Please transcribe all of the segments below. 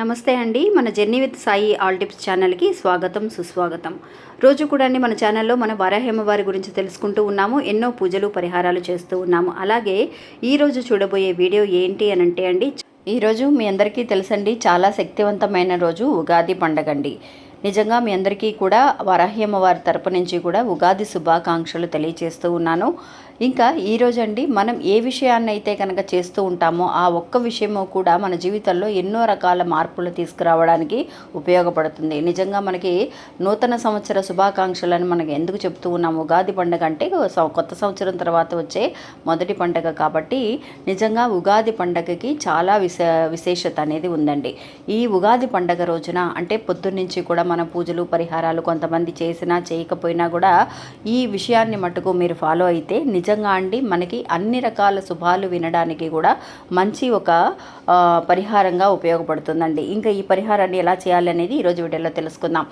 నమస్తే అండి. మన journey with Sai all tips ఛానల్కి స్వాగతం సుస్వాగతం. రోజు కూడా అండి మన ఛానల్లో మన వారాహేమవారి గురించి తెలుసుకుంటూ ఉన్నాము ఎన్నో పూజలు పరిహారాలు చేస్తూ ఉన్నాము. అలాగే ఈరోజు చూడబోయే వీడియో ఏంటి అని అంటే అండి ఈరోజు మీ అందరికీ తెలుసండి చాలా శక్తివంతమైన రోజు ఉగాది పండగ అండి. నిజంగా మీ అందరికీ కూడా వరాహ్యమ్మవారి తరపు నుంచి కూడా ఉగాది శుభాకాంక్షలు తెలియజేస్తూ ఉన్నాను. ఇంకా ఈరోజు అండి మనం ఏ విషయాన్ని అయితే కనుక చేస్తూ ఉంటామో ఆ ఒక్క విషయము కూడా మన జీవితంలో ఎన్నో రకాల మార్పులు తీసుకురావడానికి ఉపయోగపడుతుంది. నిజంగా మనకి నూతన సంవత్సర శుభాకాంక్షలను మనకి ఎందుకు చెప్తూ ఉన్నాము? ఉగాది పండుగ అంటే కొత్త సంవత్సరం తర్వాత వచ్చే మొదటి పండుగ కాబట్టి నిజంగా ఉగాది పండగకి చాలా విశ విశేషత అనేది ఉందండి. ఈ ఉగాది పండుగ రోజున అంటే పొద్దున్నుంచి కూడా మన పూజలు పరిహారాలు కొంతమంది చేసినా చేయకపోయినా కూడా ఈ విషయాన్ని మటుకు మీరు ఫాలో అయితే నిజంగా అండి మనకి అన్ని రకాల శుభాలు వినడానికి కూడా మంచి ఒక పరిహారంగా ఉపయోగపడుతుందండి. ఇంకా ఈ పరిహారాన్ని ఎలా చేయాలి అనేది ఈరోజు వీడియోలో తెలుసుకుందాం.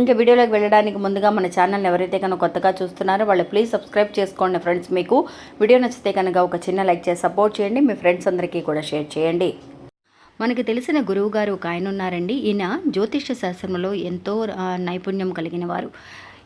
ఇంకా వీడియోలోకి వెళ్ళడానికి ముందుగా మన ఛానల్ ఎవరైతే కనుక కొత్తగా చూస్తున్నారో వాళ్ళు ప్లీజ్ సబ్స్క్రైబ్ చేసుకోండి ఫ్రెండ్స్. మీకు వీడియో నచ్చితే కనుక ఒక చిన్న లైక్ చేసి సపోర్ట్ చేయండి మీ ఫ్రెండ్స్ అందరికీ కూడా షేర్ చేయండి. మనకి తెలిసిన గురువు గారు ఒక ఆయన ఉన్నారండి. ఈయన జ్యోతిష్య శాస్త్రంలో ఎంతో నైపుణ్యం కలిగిన వారు.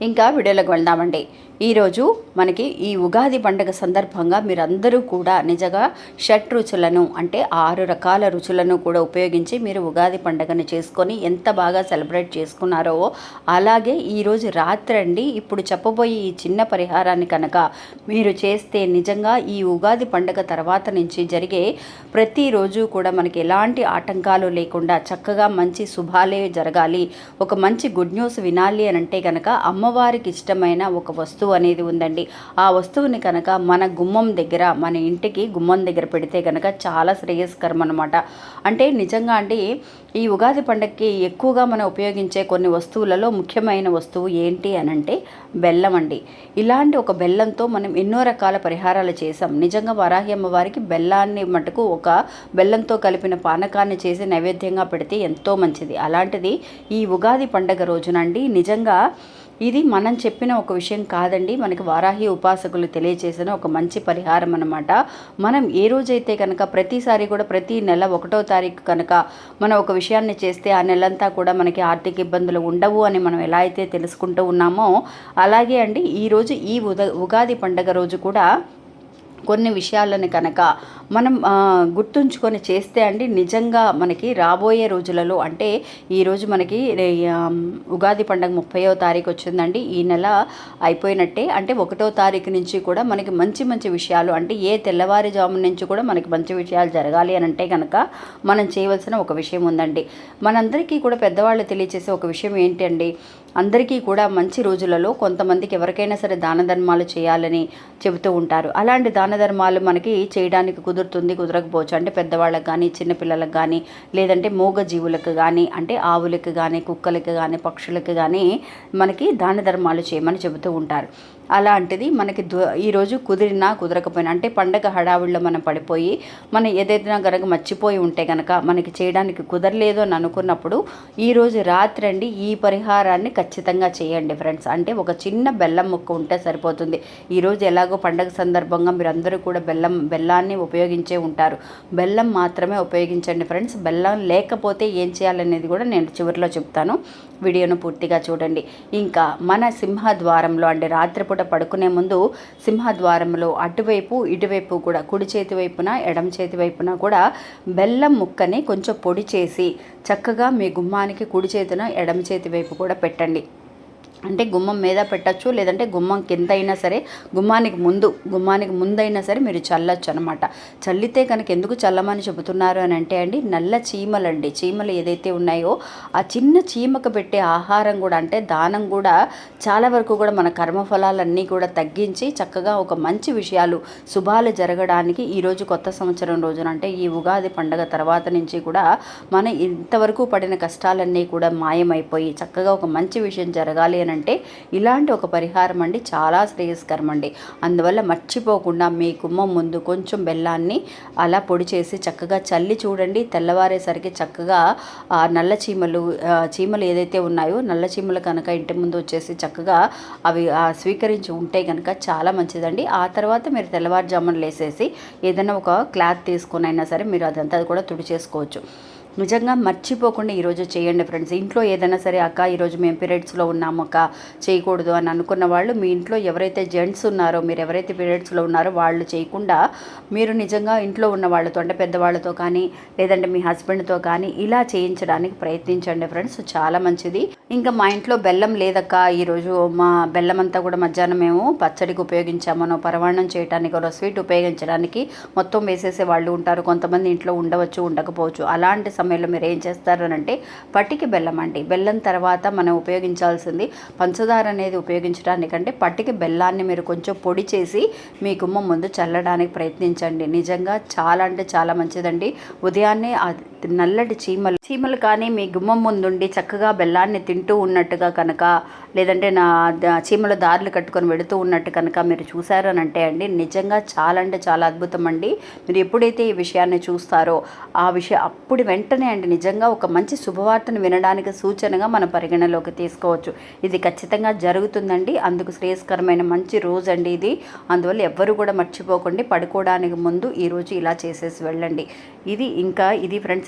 ఇంకా వీడియోలోకి వెళ్దామండి. ఈరోజు మనకి ఈ ఉగాది పండుగ సందర్భంగా మీరందరూ కూడా నిజంగా షట్ రుచులను అంటే ఆరు రకాల రుచులను కూడా ఉపయోగించి మీరు ఉగాది పండుగను చేసుకొని ఎంత బాగా సెలబ్రేట్ చేసుకున్నారో అలాగే ఈరోజు రాత్రి అండి ఇప్పుడు చెప్పబోయే ఈ చిన్న పరిహారాన్ని కనుక మీరు చేస్తే నిజంగా ఈ ఉగాది పండుగ తర్వాత నుంచి జరిగే ప్రతిరోజు కూడా మనకి ఎలాంటి ఆటంకాలు లేకుండా చక్కగా మంచి శుభాలే జరగాలి. ఒక మంచి గుడ్ న్యూస్ వినాలి అని అంటే కనుక అమ్మవారికి ఇష్టమైన ఒక వస్తువు అనేది ఉందండి. ఆ వస్తువుని కనుక మన గుమ్మం దగ్గర మన ఇంటికి గుమ్మం దగ్గర పెడితే కనుక చాలా శ్రేయస్కరం అనమాట అంటే నిజంగా అండి ఈ ఉగాది పండగకి ఎక్కువగా మనం ఉపయోగించే కొన్ని వస్తువులలో ముఖ్యమైన వస్తువు ఏంటి అని అంటే బెల్లం అండి. ఇలాంటి ఒక బెల్లంతో మనం ఎన్నో రకాల పరిహారాలు చేసాం నిజంగా వరాహి అమ్మవారికి బెల్లాన్ని మటుకు ఒక బెల్లంతో కలిపిన పానకాన్ని చేసి నైవేద్యంగా పెడితే ఎంతో మంచిది. అలాంటిది ఈ ఉగాది పండగ రోజునండి నిజంగా ఇది మనం చెప్పిన ఒక విషయం కాదండి. మనకి వారాహి ఉపాసకులు తెలియచేసిన ఒక మంచి పరిహారం అనమాట మనం ఏ రోజైతే కనుక ప్రతిసారి కూడా ప్రతి నెల ఒకటో తారీఖు కనుక మనం ఒక విషయాన్ని చేస్తే ఆ నెలంతా కూడా మనకి ఆర్థిక ఇబ్బందులు ఉండవు అని మనం ఎలా అయితే తెలుసుకుంటూ ఉన్నామో అలాగే అండి ఈరోజు ఈ ఉద ఉగాది పండగ రోజు కూడా కొన్ని విషయాలను కనుక మనం గుర్తుంచుకొని చేస్తే అండి నిజంగా మనకి రాబోయే రోజులలో అంటే ఈరోజు మనకి ఉగాది పండుగ ముప్పయో తారీఖు వచ్చిందండి. ఈ నెల అయిపోయినట్టే అంటే ఒకటో తారీఖు నుంచి కూడా మనకి మంచి మంచి విషయాలు అంటే ఏ తెల్లవారుజాము నుంచి కూడా మనకి మంచి విషయాలు జరగాలి అని అంటే కనుక మనం చేయవలసిన ఒక విషయం ఉందండి. మనందరికీ కూడా పెద్దవాళ్ళు తెలియచేసే ఒక విషయం ఏంటి అండి అందరికీ కూడా మంచి రోజులలో కొంతమందికి ఎవరికైనా సరే దాన ధర్మాలు చేయాలని చెబుతూ ఉంటారు. అలాంటి దాన ధర్మాలు మనకి చేయడానికి కుదురుతుంది కుదరకపోవచ్చు. అంటే పెద్దవాళ్ళకి కానీ చిన్నపిల్లలకు కానీ లేదంటే మూగ జీవులకు కానీ అంటే ఆవులకు కానీ కుక్కలకు కానీ పక్షులకు కానీ మనకి దాన ధర్మాలు చేయమని చెబుతూ ఉంటారు. అలాంటిది మనకి దు ఈరోజు కుదిరినా కుదరకపోయినా అంటే పండగ హడావిడిలో మనం పడిపోయి మనం ఏదైనా కనుక మర్చిపోయి ఉంటే కనుక మనకి చేయడానికి కుదరలేదు అని అనుకున్నప్పుడు ఈరోజు రాత్రి అండి ఈ పరిహారాన్ని ఖచ్చితంగా చేయండి ఫ్రెండ్స్. అంటే ఒక చిన్న బెల్లం ముక్క ఉంటే సరిపోతుంది. ఈరోజు ఎలాగో పండగ సందర్భంగా మీరు అందరూ కూడా బెల్లం బెల్లాన్ని ఉపయోగించే ఉంటారు. బెల్లం మాత్రమే ఉపయోగించండి ఫ్రెండ్స్. బెల్లం లేకపోతే ఏం చేయాలనేది కూడా నేను చివరిలో చెప్తాను. వీడియోను పూర్తిగా చూడండి. ఇంకా మన సింహద్వారంలో అంటే రాత్రిపూట పడుకునే ముందు సింహద్వారంలో అటువైపు ఇటువైపు కూడా కుడి చేతి వైపున ఎడమ చేతి వైపున కూడా బెల్లం ముక్కని కొంచెం పొడి చేసి చక్కగా మీ గుమ్మానికి కుడి చేతిన ఎడమ చేతి వైపు కూడా పెట్టండి. అంటే గుమ్మం మీద పెట్టచ్చు లేదంటే గుమ్మం కింద అయినా సరే గుమ్మానికి ముందు గుమ్మానికి ముందైనా సరే మీరు చల్లచ్చు అనమాట చల్లితే కనుక ఎందుకు చల్లమని చెబుతున్నారు అని అంటే అండి నల్ల చీమలండి. చీమలు ఏదైతే ఉన్నాయో ఆ చిన్న చీమకు పెట్టే ఆహారం కూడా అంటే దానం కూడా చాలా వరకు కూడా మన కర్మఫలాలన్నీ కూడా తగ్గించి చక్కగా ఒక మంచి విషయాలు శుభాలు జరగడానికి ఈరోజు కొత్త సంవత్సరం రోజున అంటే ఈ ఉగాది పండగ తర్వాత నుంచి కూడా మన ఇంతవరకు పడిన కష్టాలన్నీ కూడా మాయమైపోయి చక్కగా ఒక మంచి విషయం జరగాలి అని అంటే ఇలాంటి ఒక పరిహారం అండి చాలా శ్రేయస్కరం అండి. అందువల్ల మర్చిపోకుండా మీ గుమ్మం ముందు కొంచెం బెల్లాన్ని అలా పొడి చేసి చక్కగా చల్లి చూడండి. తెల్లవారేసరికి చక్కగా నల్ల చీమలు చీమలు ఏదైతే ఉన్నాయో నల్ల చీమలు కనుక ఇంటి ముందు వచ్చేసి చక్కగా అవి స్వీకరించి ఉంటే కనుక చాలా మంచిదండి. ఆ తర్వాత మీరు తెల్లవారుజామున లేసేసి ఏదైనా ఒక క్లాత్ తీసుకొని అయినా సరే మీరు అదంతా కూడా తుడిచేసుకోవచ్చు నిజంగా మర్చిపోకుండా ఈరోజు చేయండి ఫ్రెండ్స్ ఇంట్లో ఏదైనా సరే అక్క ఈరోజు మేము పీరియడ్స్లో ఉన్నాము అక్క చేయకూడదు అని అనుకున్న వాళ్ళు మీ ఇంట్లో ఎవరైతే జెంట్స్ ఉన్నారో మీరు ఎవరైతే పీరియడ్స్లో ఉన్నారో వాళ్ళు చేయకుండా మీరు నిజంగా ఇంట్లో ఉన్న వాళ్ళతో అంటే పెద్దవాళ్ళతో కానీ లేదంటే మీ హస్బెండ్తో కానీ ఇలా చేయించడానికి ప్రయత్నించండి ఫ్రెండ్స్ చాలా మంచిది. ఇంకా మా ఇంట్లో బెల్లం లేదక్క ఈరోజు మా బెల్లం అంతా కూడా మధ్యాహ్నం మేము పచ్చడికి ఉపయోగించామనో పరమాణం చేయడానికి స్వీట్ ఉపయోగించడానికి మొత్తం వేసేసే వాళ్ళు ఉంటారు. కొంతమంది ఇంట్లో ఉండవచ్చు ఉండకపోవచ్చు. అలాంటి సమయంలో మీరు ఏం చేస్తారనంటే పట్టికి బెల్లం అండి. బెల్లం తర్వాత మనం ఉపయోగించాల్సింది పంచదార అనేది ఉపయోగించడానికంటే పట్టికి బెల్లాన్ని మీరు కొంచెం పొడి చేసి మీ కుమ్మ ముందు చల్లడానికి ప్రయత్నించండి. నిజంగా చాలా అంటే చాలా మంచిదండి. ఉదయాన్నే నల్లటి చీమలు. చీమలు కానీ మీ గుమ్మం ముందుండి చక్కగా బెల్లాన్ని తింటూ ఉన్నట్టుగా కనుక లేదంటే నా చీమలు దారులు కట్టుకొని వెళుతూ ఉన్నట్టు కనుక మీరు చూసారు అని అంటే అండి నిజంగా చాలా అంటే చాలా అద్భుతం అండి. మీరు ఎప్పుడైతే ఈ విషయాన్ని చూస్తారో ఆ విషయం అప్పుడు వెంటనే అండి నిజంగా ఒక మంచి శుభవార్తను వినడానికి సూచనగా మన పరిగణలోకి తీసుకోవచ్చు. ఇది ఖచ్చితంగా జరుగుతుందండి. అందుకు శ్రేయస్కరమైన మంచి రోజు అండి ఇది. అందువల్ల ఎవ్వరు కూడా మర్చిపోకండి. పడుకోవడానికి ముందు ఈ రోజు ఇలా చేసేసి వెళ్ళండి. ఇది ఇంకా ఇది ఫ్రెండ్స్